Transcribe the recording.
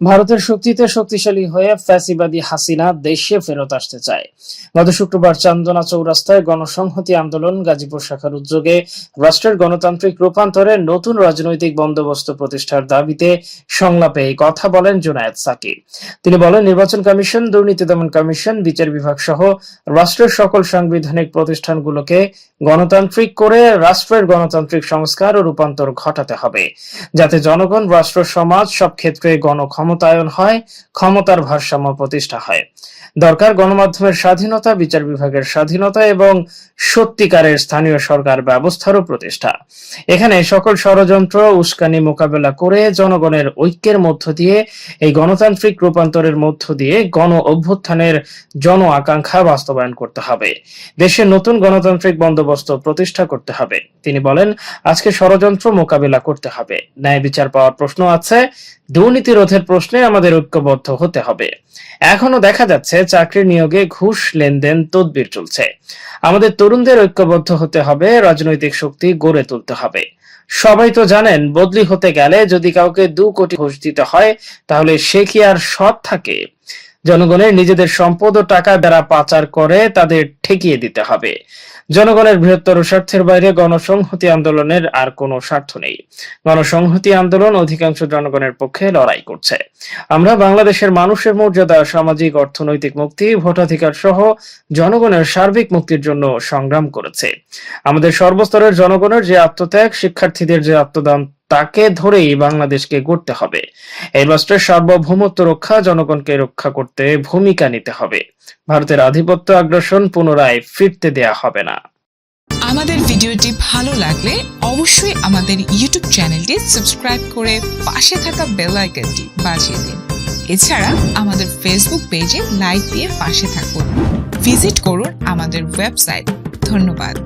ভারতের শক্তিতে শক্তিশালী হয়ে ফ্যাসিবাদী হাসিনা দেশে ফেরত আসতে চায়। গত শুক্রবার চান্দনা চৌরাস্তায় গণসংহতি আন্দোলন গাজীপুর শাখার উদ্যোগে রাষ্ট্রের গণতান্ত্রিক রূপান্তরে নতুন রাজনৈতিক বন্দোবস্ত প্রতিষ্ঠার দাবিতে সংলাপে এই কথা বলেন জুনায়েদ সাকি তিনি বলেন, নির্বাচন কমিশন, দুর্নীতি দমন কমিশন, বিচার বিভাগ সহ রাষ্ট্রের সকল সাংবিধানিক প্রতিষ্ঠানগুলোকে গণতান্ত্রিক করে রাষ্ট্রের গণতান্ত্রিক সংস্কার ও রূপান্তর ঘটাতে হবে। যাতে জনগণ, রাষ্ট্র, সমাজ সব ক্ষেত্রে গণক্ষমতায়ন হয়, ক্ষমতার ভারসাম্য প্রতিষ্ঠা হয়। দরকার গণমাধ্যমের স্বাধীনতা, বিচার বিভাগের স্বাধীনতা এবং সত্যিকারের স্থানীয় সরকার ব্যবস্থারও প্রতিষ্ঠা। এখানে সকল ষড়যন্ত্র, উস্কানি মোকাবেলা করে জনগণের ঐক্যের মধ্য দিয়ে, এই গণতান্ত্রিক রূপান্তরের মধ্য দিয়ে গণ অভ্যুত্থানের জন আকাঙ্ক্ষা বাস্তবায়ন করতে হবে। দেশে নতুন গণতান্ত্রিক বন্দোবস্ত প্রতিষ্ঠা করতে হবে। তিনি বলেন, আজকে ষড়যন্ত্র মোকাবেলা করতে হবে। ন্যায় বিচার পাওয়ার প্রশ্ন আছে দুর্নীতি রোধের প্রশ্নে আমাদের ঐক্যবদ্ধ হতে হবে। এখনও দেখা যাচ্ছে চাকরি নিয়োগে ঘুষ লেনদেন তদবির চলছে। আমাদের তরুণদের ঐক্যবদ্ধ হতে হবে, রাজনৈতিক শক্তি গড়ে তুলতে হবে। সবাই তো জানেন, বদলি হতে গেলে যদি কাউকে দু কোটি ঘুষ দিতে হয়, তাহলে সে কি আর সৎ থাকে? জনগণের নিজেদের সম্পদ ও টাকা যারা পাচার করে তাদের ঠেকিয়ে দিতে হবে। জনগণের বৃহত্তর স্বার্থের বাইরে গণসংহতি আন্দোলনের আর কোনো স্বার্থ নেই। গণসংহতি আন্দোলন অধিকাংশ জনগণের পক্ষে লড়াই করছে। আমরা বাংলাদেশের মানুষের মর্যাদা, সামাজিক, অর্থনৈতিক মুক্তি, ভোটাধিকার সহ জনগণের সার্বিক মুক্তির জন্য সংগ্রাম করেছে। আমাদের সর্বস্তরের জনগণের যে আত্মত্যাগ, শিক্ষার্থীদের যে আত্মদান তাকে ধরেই বাংলাদেশকে গড়তে হবে। এই রাষ্ট্রের সার্বভৌমত্ব রক্ষা, জনগণকে রক্ষা করতে ভূমিকা নিতে হবে। ভারতের আধিপত্য আগ্রাসন পুনরায় ফিরতে দেয়া হবে না। আমাদের ভিডিওটি ভালো লাগলে অবশ্যই আমাদের ইউটিউব চ্যানেলটি সাবস্ক্রাইব করে পাশে থাকা বেল আইকনটি বাজিয়ে দিন। এছাড়া আমাদের ফেসবুক পেজে লাইক দিয়ে পাশে থাকুন। ভিজিট করুন আমাদের ওয়েবসাইট। ধন্যবাদ।